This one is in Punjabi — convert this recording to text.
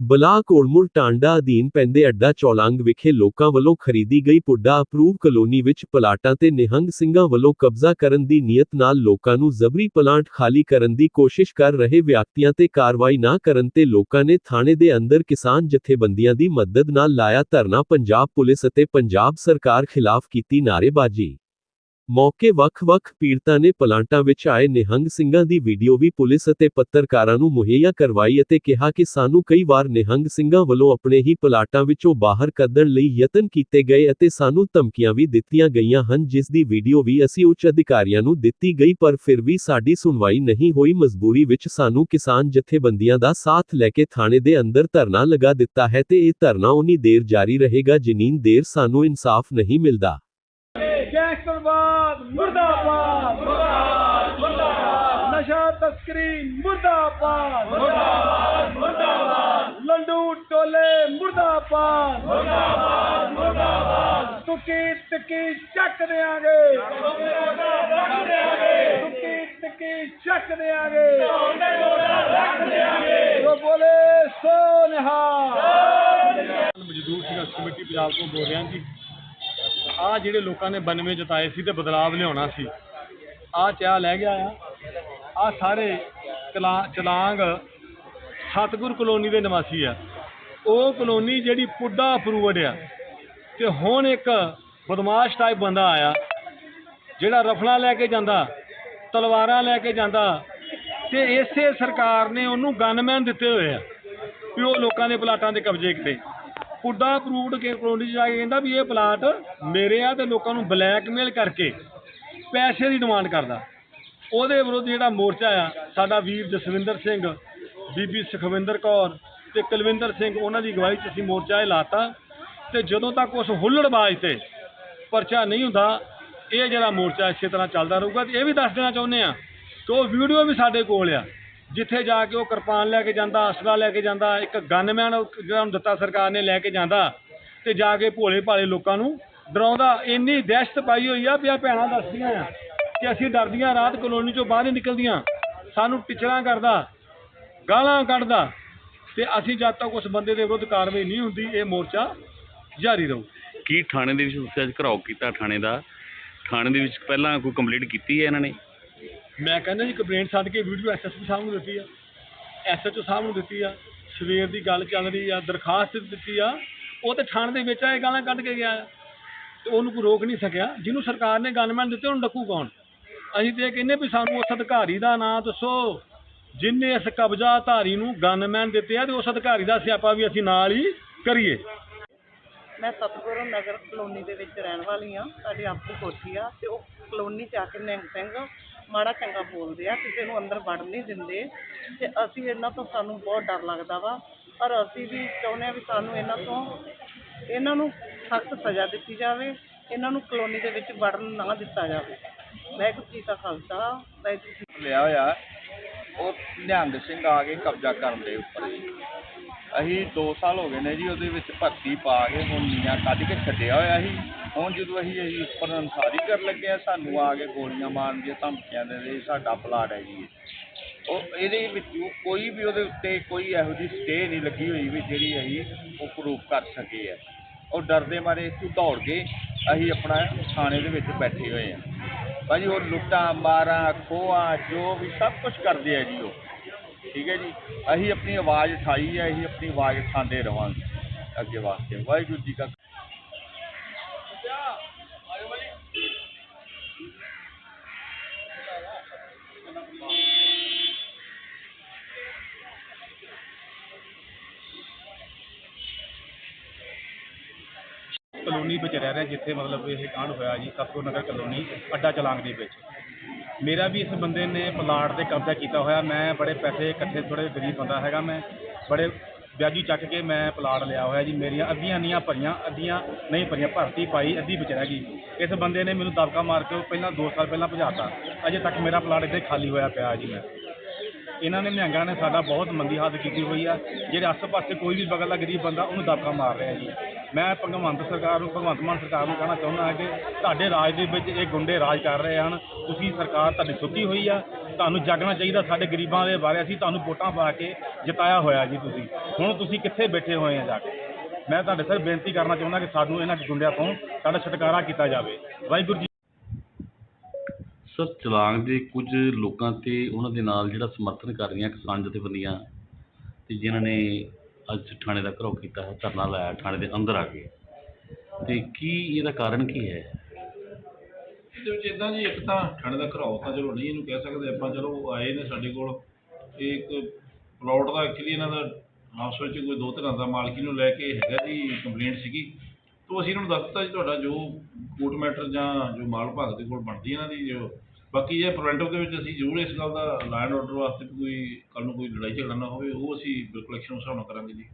ਬਲਾਕ ਕੋੜਮੁਰ ਟਾਂਡਾ ਅਧੀਨ ਪੈਂਦੇ ਅੱਡਾ ਚੌਲੰਗ ਵਿਖੇ ਲੋਕਾਂ ਵੱਲੋਂ ਖਰੀਦੀ ਗਈ ਪੁੱਡਾ ਅਪਰੂਵ ਕਲੋਨੀ ਵਿੱਚ ਪਲਾਟਾਂ ਤੇ ਨਿਹੰਗ ਸਿੰਘਾਂ ਵੱਲੋਂ ਕਬਜ਼ਾ ਕਰਨ ਦੀ ਨੀਅਤ ਨਾਲ ਲੋਕਾਂ ਨੂੰ ਜ਼ਬਰੀ ਪਲਾਂਟ ਖਾਲੀ ਕਰਨ ਦੀ ਕੋਸ਼ਿਸ਼ ਕਰ ਰਹੇ ਵਿਅਕਤੀਆਂ ਤੇ ਕਾਰਵਾਈ ਨਾ ਕਰਨ ਤੇ ਲੋਕਾਂ ਨੇ ਥਾਣੇ ਦੇ ਅੰਦਰ ਕਿਸਾਨ ਜਥੇਬੰਦੀਆਂ ਦੀ ਮਦਦ ਨਾਲ ਲਾਇਆ ਧਰਨਾ, ਪੰਜਾਬ ਪੁਲਿਸ ਅਤੇ ਪੰਜਾਬ ਸਰਕਾਰ ਖਿਲਾਫ ਕੀਤੀ ਨਾਅਰੇਬਾਜ਼ੀ। ਮੌਕੇ ਵੱਖ-ਵੱਖ ਪੀੜਤਾਂ ਨੇ ਪਲਾਂਟਾਂ ਵਿੱਚ ਆਏ ਨਿਹੰਗ ਸਿੰਘਾਂ ਦੀ ਵੀਡੀਓ ਵੀ ਪੁਲਿਸ ਅਤੇ ਪੱਤਰਕਾਰਾਂ ਨੂੰ ਮੁਹੱਈਆ ਕਰਵਾਈ ਅਤੇ ਕਿਹਾ ਕਿ ਸਾਨੂੰ ਕਈ ਵਾਰ ਨਿਹੰਗ ਸਿੰਘਾਂ ਵੱਲੋਂ ਆਪਣੇ ਹੀ ਪਲਾਟਾਂ ਵਿੱਚੋਂ ਬਾਹਰ ਕੱਢਣ ਲਈ ਯਤਨ ਕੀਤੇ ਗਏ ਅਤੇ ਸਾਨੂੰ ਧਮਕੀਆਂ ਵੀ ਦਿੱਤੀਆਂ ਗਈਆਂ ਹਨ, ਜਿਸ ਦੀ ਵੀਡੀਓ ਵੀ ਅਸੀਂ ਉੱਚ ਅਧਿਕਾਰੀਆਂ ਨੂੰ ਦਿੱਤੀ ਗਈ, ਪਰ ਫਿਰ ਵੀ ਸਾਡੀ ਸੁਣਵਾਈ ਨਹੀਂ ਹੋਈ। ਮਜਬੂਰੀ ਵਿੱਚ ਸਾਨੂੰ ਕਿਸਾਨ ਜਥੇਬੰਦੀਆਂ ਦਾ ਸਾਥ ਲੈ ਕੇ ਥਾਣੇ ਦੇ ਅੰਦਰ ਧਰਨਾ ਲਗਾ ਦਿੱਤਾ ਹੈ ਤੇ ਇਹ ਧਰਨਾ ਉਨੀ ਦੇਰ ਜਾਰੀ ਰਹੇਗਾ ਜਿੰਨੀ ਦੇਰ ਸਾਨੂੰ ਇਨਸਾਫ ਨਹੀਂ ਮਿਲਦਾ। ਗੈਂਗਸਟਰਵਾਦ ਮੁਰਦਾਬਾਦ। ਮੁਰਦਾਬਾਦ ਮੁਰਦਾਬਾਦ। ਨਸ਼ਾ ਤਸਕਰੀ ਮੁਰਦਾਬਾਦ। ਮੁਰਦਾਬਾਦ ਮੁਰਦਾਬਾਦ। ਲੰਡੂ ਟੋਲੇ ਮੁਰਦਾਬਾਦ। ਮੁਰਦਾਬਾਦ ਮੁਰਦਾਬਾਦ। ਤੁਕੀ ਤਕੀ ਚੱਕ ਦੇਾਂਗੇ ਤੁਕੀ ਤਕੀ ਚੱਕ ਦੇਾਂਗੇ ਜੋ ਬੋਲੇ ਸੋ ਨਿਹਾਲ। ਮਜ਼ਦੂਰ ਸੰਘਰਸ਼ ਕਮੇਟੀ ਪੰਜਾਬ ਤੋਂ ਬੋਲ ਰਿਹਾ ਜੀ। ਆ ਜਿਹੜੇ ਲੋਕਾਂ ਨੇ 92 ਜਤਾਏ ਸੀ ਤੇ ਬਦਲਾਵ ਲਿਆਉਣਾ ਸੀ। ਆ ਚਾਹ ਲੈ ਗਿਆ ਆ ਆ ਸਾਰੇ ਚਲਾ- ਚਲਾਂਗ ਸਤਗੁਰ ਕਲੋਨੀ ਦੇ ਨਿਵਾਸੀ ਆ। ਉਹ ਕਲੋਨੀ ਜਿਹੜੀ ਪੁੱਡਾ ਅਪਰੂਵਡ ਆ ਤੇ ਹੁਣ ਇੱਕ ਬਦਮਾਸ਼ ਟਾਈਪ ਬੰਦਾ ਆਇਆ, ਜਿਹੜਾ ਰਫਲਾਂ ਲੈ ਕੇ ਜਾਂਦਾ, ਤਲਵਾਰਾਂ ਲੈ ਕੇ ਜਾਂਦਾ ਤੇ ਇਸੇ ਸਰਕਾਰ ਨੇ ਉਹਨੂੰ ਗਨਮੈਨ ਦਿੱਤੇ ਹੋਏ ਆ ਵੀ ਉਹ ਲੋਕਾਂ ਦੇ ਪਲਾਟਾਂ ਦੇ ਕਬਜ਼ੇ ਕੀਤੇ। ਪੁੱਡਾ ਅਪਰੂਵਡ ਕੇ ਕਲੋਨੀ 'ਚ ਜਾ ਕੇ ਕਹਿੰਦਾ ਵੀ ਇਹ ਪਲਾਟ ਮੇਰੇ ਆ ਤੇ ਲੋਕਾਂ ਨੂੰ ਬਲੈਕਮੇਲ ਕਰਕੇ ਪੈਸੇ ਦੀ ਡਿਮਾਂਡ ਕਰਦਾ। ਉਹਦੇ ਵਿਰੁੱਧ ਜਿਹੜਾ ਮੋਰਚਾ ਆ, ਸਾਡਾ ਵੀਰ ਜਸਵਿੰਦਰ ਸਿੰਘ, ਬੀਬੀ ਸੁਖਵਿੰਦਰ ਕੌਰ ਤੇ ਕੁਲਵਿੰਦਰ ਸਿੰਘ, ਉਹਨਾਂ ਦੀ ਅਗਵਾਈ 'ਚ ਅਸੀਂ ਮੋਰਚਾ ਇਹ ਲਾਤਾ ਤੇ ਜਦੋਂ ਤੱਕ ਉਸ ਹੁੱਲੜਬਾਜ਼ ਤੇ ਪਰਚਾ ਨਹੀਂ ਹੁੰਦਾ, ਇਹ ਜਿਹੜਾ ਮੋਰਚਾ ਇਸੇ ਤਰ੍ਹਾਂ ਚੱਲਦਾ ਰਹੂਗਾ ਤੇ ਇਹ ਵੀ ਦੱਸ ਦੇਣਾ ਚਾਹੁੰਦੇ ਆ ਕਿ ਉਹ ਵੀਡੀਓ ਵੀ ਸਾਡੇ ਕੋਲ ਆ। ਜਿੱਥੇ ਜਾ ਕੇ ਉਹ ਕਿਰਪਾਨ ਲੈ ਕੇ ਜਾਂਦਾ ਅਸਲਾ ਲੈ ਕੇ ਜਾਂਦਾ, ਇੱਕ ਗਨਮੈਨ ਜਿਹੜਾ ਨੂੰ ਦਿੱਤਾ ਸਰਕਾਰ ਨੇ ਲੈ ਕੇ ਜਾਂਦਾ ਤੇ ਜਾ ਕੇ ਭੋਲੇ ਭਾਲੇ ਲੋਕਾਂ ਨੂੰ ਡਰਾਉਂਦਾ। ਇੰਨੀ ਦਹਿਸ਼ਤ ਪਾਈ ਹੋਈ ਆ ਵੀ ਆ ਭੈਣਾਂ ਦੱਸਦੀਆਂ ਆ ਕਿ ਅਸੀਂ ਡਰਦੀਆਂ, ਰਾਤ ਕਲੋਨੀ ਚੋਂ ਬਾਹਰ ਨਹੀਂ ਨਿਕਲਦੀਆਂ, ਸਾਨੂੰ ਟਿਚਰਾਂ ਕਰਦਾ, ਗਾਲਾਂ ਕੱਢਦਾ ਤੇ ਅਸੀਂ ਜਦ ਤੱਕ ਉਸ ਬੰਦੇ ਦੇ ਵਿਰੁੱਧ ਕਾਰਵਾਈ ਨਹੀਂ ਹੁੰਦੀ, ਇਹ ਮੋਰਚਾ ਜਾਰੀ ਰਹੂ। ਕੀ ਥਾਣੇ ਦੇ ਵਿੱਚ ਉਸ ਅੱਜ ਘਰਾਓ ਕੀਤਾ ਥਾਣੇ ਦਾ? ਥਾਣੇ ਦੇ ਵਿੱਚ ਪਹਿਲਾਂ ਕੋਈ ਕੰਪਲੀਟ ਕੀਤੀ ਹੈ ਇਹਨਾਂ ਨੇ? ਮੈਂ ਕਹਿੰਦਾ ਜੀ ਕੰਪਲੇਂਟ ਛੱਡ ਕੇ ਵੀਡੀਓ ਐਸਐਸਪੀ ਸਾਹਿਬ ਨੂੰ ਦਿੱਤੀ ਆ। ਐਸਐਚਓ ਸਾਹਿਬ ਨੂੰ ਦਿੱਤੀ ਆ। ਸਵੇਰ ਦੀ ਗੱਲ ਚੱਲ ਰਹੀ ਆ, ਦਰਖਾਸਤ ਦਿੱਤੀ ਆ। ਉਹ ਤੇ ਥਾਣੇ ਦੇ ਵਿੱਚ ਇਹ ਗਾਲਾਂ ਕੱਢ ਕੇ ਗਿਆ। ਆ ਤੇ ਉਹਨੂੰ ਕੋਈ ਰੋਕ ਨਹੀਂ ਸਕਿਆ। ਜਿਹਨੂੰ ਸਰਕਾਰ ਨੇ ਗਨਮੈਨ ਦਿੱਤੇ, ਉਹਨੂੰ ਡੱਕੂ ਕੌਣ? ਅਸੀਂ ਤੇ ਇਹ ਕਹਿੰਦੇ ਵੀ ਸਾਨੂੰ ਉਸ ਅਧਿਕਾਰੀ ਦਾ ਨਾਂ ਦੱਸੋ। ਜਿਨੇ ਇਸ ਕਬਜ਼ਾ ਧਾਰੀ ਨੂੰ ਗਨਮੈਨ ਦਿੱਤੇ ਆ, ਤੇ ਉਸ ਅਧਿਕਾਰੀ ਦਾ ਸਿਆਪਾ ਵੀ ਅਸੀਂ ਨਾਲ ਹੀ ਕਰੀਏ। ਮੈਂ ਸਤਗੁਰੂ ਨਗਰ ਕਲੋਨੀ ਦੇ ਵਿੱਚ ਰਹਿਣ ਵਾਲੀ ਆ। ਸਾਡੀ ਆਪਣੀ ਕੋਠੀ ਆ, ਤੇ ਉਹ ਕਲੋਨੀ ਚ ਆ ਕੇ ਨਿਹੰਗ ਸਿੰਘ ਮਾੜਾ ਚੰਗਾ ਬੋਲਦੇ ਆ, ਕਿਸੇ ਨੂੰ ਅੰਦਰ ਵੜਨ ਨਹੀਂ ਦਿੰਦੇ। ਤੇ ਅਸੀਂ ਇਹਨਾਂ ਤੋਂ ਸਾਨੂੰ ਬਹੁਤ ਡਰ ਲੱਗਦਾ ਵਾ। ਪਰ ਅਸੀਂ ਵੀ ਚਾਹੁੰਦੇ ਆ ਵੀ ਸਾਨੂੰ ਇਹਨਾਂ ਤੋਂ, ਇਹਨਾਂ ਨੂੰ ਸਖਤ ਸਜ਼ਾ ਦਿੱਤੀ ਜਾਵੇ, ਇਹਨਾਂ ਨੂੰ ਕਲੋਨੀ ਦੇ ਵਿੱਚ ਵੜਨ ਨਾ ਦਿੱਤਾ ਜਾਵੇ। ਵਾਹਿਗੁਰੂ ਜੀ ਕਾ ਖਾਲਸਾ, ਵਾਹਿਗੁਰੂ ਜੀ ਲਿਆ ਹੋਇਆ, ਉਹ ਨਿਹੰਗ ਸਿੰਘ ਆ ਕੇ ਕਬਜ਼ਾ ਕਰਨ ਦੇ ਉੱਪਰ ਜੀ ਅਸੀਂ 2 ਸਾਲ ਹੋ ਗਏ ਨੇ ਜੀ, ਉਹਦੇ ਵਿੱਚ ਭਰਤੀ ਪਾ ਕੇ, ਹੁਣ ਨੀਆਂ ਕੱਢ ਕੇ ਛੱਡਿਆ ਹੋਇਆ ਸੀ। ਹੁਣ ਜਦੋਂ ਅਸੀਂ ਅਸੀਂ ਉੱਪਰ ਅਨਸਾਰੀ ਕਰਨ ਲੱਗੇ ਆ ਸਾਨੂੰ ਆ ਕੇ ਗੋਲੀਆਂ ਮਾਰਨ ਦੀਆਂ ਧਮਕੀਆਂ ਦੇ ਦੇ ਸਾਡਾ ਪਲਾਟ ਹੈ ਜੀ ਉਹ ਇਹਦੇ ਵਿੱਚ ਕੋਈ ਵੀ ਉਹਦੇ ਉੱਤੇ ਕੋਈ ਇਹੋ ਜਿਹੀ ਸਟੇ ਨਹੀਂ ਲੱਗੀ ਹੋਈ ਵੀ ਜਿਹੜੀ ਅਸੀਂ ਉਹ ਪ੍ਰੂਫ ਕਰ ਸਕੇ ਆ। ਉਹ ਡਰਦੇ ਮਾਰੇ ਇੱਥੋਂ ਦੌੜ ਕੇ ਅਸੀਂ ਆਪਣਾ ਥਾਣੇ ਦੇ ਵਿੱਚ ਬੈਠੇ ਹੋਏ ਆ ਭਾਜੀ, ਉਹ ਲੁੱਟਾਂ, ਮਾਰਾਂ, ਖੋਹਾਂ, ਜੋ ਵੀ ਸਭ ਕੁਝ ਕਰਦੇ ਆ ਜੀ ਉਹ। ਠੀਕ ਹੈ ਜੀ? ਅਸੀਂ ਆਪਣੀ ਆਵਾਜ਼ ਉਠਾਈ ਹੈ, ਅਸੀਂ ਆਪਣੀ ਆਵਾਜ਼ ਉਠਾਉਂਦੇ ਰਵਾਂਗੇ। ਅੱਗੇ ਵਾਸਤੇ ਵਾਹਿਗੁਰੂ ਜੀ ਕਾ ਕਲੋਨੀ ਵਿੱਚ ਰਹਿ ਰਿਹਾ ਜਿੱਥੇ ਮਤਲਬ ਇਹ ਕਾਂਡ ਹੋਇਆ ਜੀ ਸਤਗੁਰ ਨਗਰ ਕਲੋਨੀ, ਅੱਡਾ ਚਲਾਂਗ ਦੇ ਵਿੱਚ। ਮੇਰਾ ਵੀ ਇਸ ਬੰਦੇ ਨੇ ਪਲਾਟ ਤੇ ਕਬਜ਼ਾ ਕੀਤਾ ਹੋਇਆ। ਮੈਂ ਬੜੇ ਪੈਸੇ ਇਕੱਠੇ ਥੋੜੇ ਗਰੀਬ ਬੰਦਾ ਹੈਗਾ। ਮੈਂ ਬੜੇ ਵਿਆਜੀ ਚੱਕ ਕੇ ਮੈਂ ਪਲਾਟ ਲਿਆ ਹੋਇਆ ਜੀ। ਮੇਰੀਆਂ ਅੱਧੀਆਂ ਨੀਆਂ ਭਰੀਆਂ, ਅੱਧੀਆਂ ਨਹੀਂ ਭਰੀਆਂ, ਭਰਤੀ ਪਾਈ, ਅੱਧੀ ਵਿੱਚ ਰਹਿ ਗਈ। ਇਸ ਬੰਦੇ ਨੇ ਮੈਨੂੰ ਦਬਕਾ ਮਾਰ ਕੇ ਉਹ ਪਹਿਲਾਂ 2 ਸਾਲ ਪਹਿਲਾਂ ਭਜਾਤਾ। ਅਜੇ ਤੱਕ ਮੇਰਾ ਪਲਾਟ ਇੱਥੇ ਖਾਲੀ ਹੋਇਆ ਪਿਆ ਜੀ ਮੈਂ। ਇਹਨਾਂ ਨੇ ਨਿਹੰਗਾਂ ਨੇ ਸਾਡਾ ਬਹੁਤ ਮੰਦੀ ਹਾਲਤ ਕੀਤੀ ਹੋਈ ਆ। ਜਿਹੜੇ ਆਸ-ਪਾਸੇ ਕੋਈ ਵੀ ਬਗਲ ਦਾ ਗਰੀਬ ਬੰਦਾ, ਉਹਨੂੰ ਦਬਕਾ ਮਾਰ ਰਿਹਾ ਜੀ। ਮੈਂ ਭਗਵੰਤ ਸਰਕਾਰ ਨੂੰ, ਭਗਵੰਤ ਮਾਨ ਸਰਕਾਰ ਨੂੰ ਕਹਿਣਾ ਚਾਹੁੰਦਾ ਹਾਂ ਕਿ ਤੁਹਾਡੇ ਰਾਜ ਦੇ ਵਿੱਚ ਇਹ ਗੁੰਡੇ ਰਾਜ ਕਰ ਰਹੇ ਹਨ। ਤੁਸੀਂ ਸਰਕਾਰ ਤੁਹਾਡੀ ਸੁੱਤੀ ਹੋਈ ਆ। ਤੁਹਾਨੂੰ ਜਾਗਣਾ ਚਾਹੀਦਾ। ਸਾਡੇ ਗਰੀਬਾਂ ਦੇ ਬਾਰੇ ਅਸੀਂ ਤੁਹਾਨੂੰ ਵੋਟਾਂ ਪਾ ਕੇ ਜਿਤਾਇਆ ਹੋਇਆ ਜੀ ਤੁਸੀਂ। ਹੁਣ ਤੁਸੀਂ ਕਿੱਥੇ ਬੈਠੇ ਹੋਏ ਆ ਜਾ ਕੇ? ਮੈਂ ਤੁਹਾਡੇ ਸਰ ਬੇਨਤੀ ਕਰਨਾ ਚਾਹੁੰਦਾ ਕਿ ਸਾਨੂੰ ਇਹਨਾਂ ਗੁੰਡਿਆਂ ਤੋਂ ਸਾਡਾ ਛੁਟਕਾਰਾ ਕੀਤਾ ਜਾਵੇ। ਵਾਹਿਗੁਰੂ ਜੀ ਸਰ ਚਲਾਂਗ ਦੇ ਕੁਝ ਲੋਕਾਂ ਤੇ ਉਹਨਾਂ ਦੇ ਨਾਲ ਜਿਹੜਾ ਸਮਰਥਨ ਕਰ ਰਹੀਆਂ ਕਿਸਾਨ ਜਥੇਬੰਦੀਆਂ ਤੇ ਜਿਨ੍ਹਾਂ ਨੇ ਅੱਜ ਥਾਣੇ ਦਾ ਘਰੋ ਕੀਤਾ ਹੈ, ਧਰਨਾ ਲਾਇਆ, ਥਾਣੇ ਦੇ ਅੰਦਰ ਆ ਕੇ ਤੇ ਕੀ ਇਹਦਾ ਕਾਰਨ ਕੀ ਹੈ? ਇਹਦੇ ਵਿੱਚ ਇਦਾਂ ਜੀ, ਇੱਕ ਤਾਂ ਥਾਣੇ ਦਾ ਘਰਾਓ ਤਾਂ ਚਲੋ ਨਹੀਂ ਇਹਨੂੰ ਕਹਿ ਸਕਦੇ ਆਪਾਂ, ਚਲੋ ਆਏ ਨੇ ਸਾਡੇ ਕੋਲ। ਇਹ ਇੱਕ ਪਲਾਟ ਦਾ ਐਕਚੁਅਲੀ ਇਹਨਾਂ ਦਾ ਆਪਸ ਵਿੱਚ ਕੋਈ ਦੋ ਤਰ੍ਹਾਂ ਦਾ ਮਾਲਕੀ ਨੂੰ ਲੈ ਕੇ ਹੈਗਾ ਜੀ ਕੰਪਲੇਂਟ ਸੀਗੀ। ਤੋਂ ਅਸੀਂ ਇਹਨਾਂ ਨੂੰ ਦੱਸ ਦਿੱਤਾ ਜੀ, ਤੁਹਾਡਾ ਜੋ ਕੋਰਟ ਮੈਟਰ ਜਾਂ ਜੋ ਮਾਲ ਭਾਗ ਦੇ ਕੋਲ ਬਣਦੀ ਇਹਨਾਂ ਦੀ, ਜੋ ਬਾਕੀ ਇਹ ਪ੍ਰੀਵੈਂਟਿਵ ਦੇ ਵਿੱਚ ਅਸੀਂ ਜ਼ਰੂਰ ਇਸ ਗੱਲ ਦਾ ਲਾਅ ਐਂਡ ਆਰਡਰ ਵਾਸਤੇ ਵੀ ਕੋਈ, ਕੱਲ੍ਹ ਨੂੰ ਕੋਈ ਲੜਾਈ ਝਗੜਾ ਨਾ ਹੋਵੇ, ਉਹ ਅਸੀਂ ਬਿਲਕੁਲ ਐਕਸ਼ਨ ਉਸ ਹਿਸਾਬ ਨਾਲ ਕਰਾਂਗੇ ਜੀ।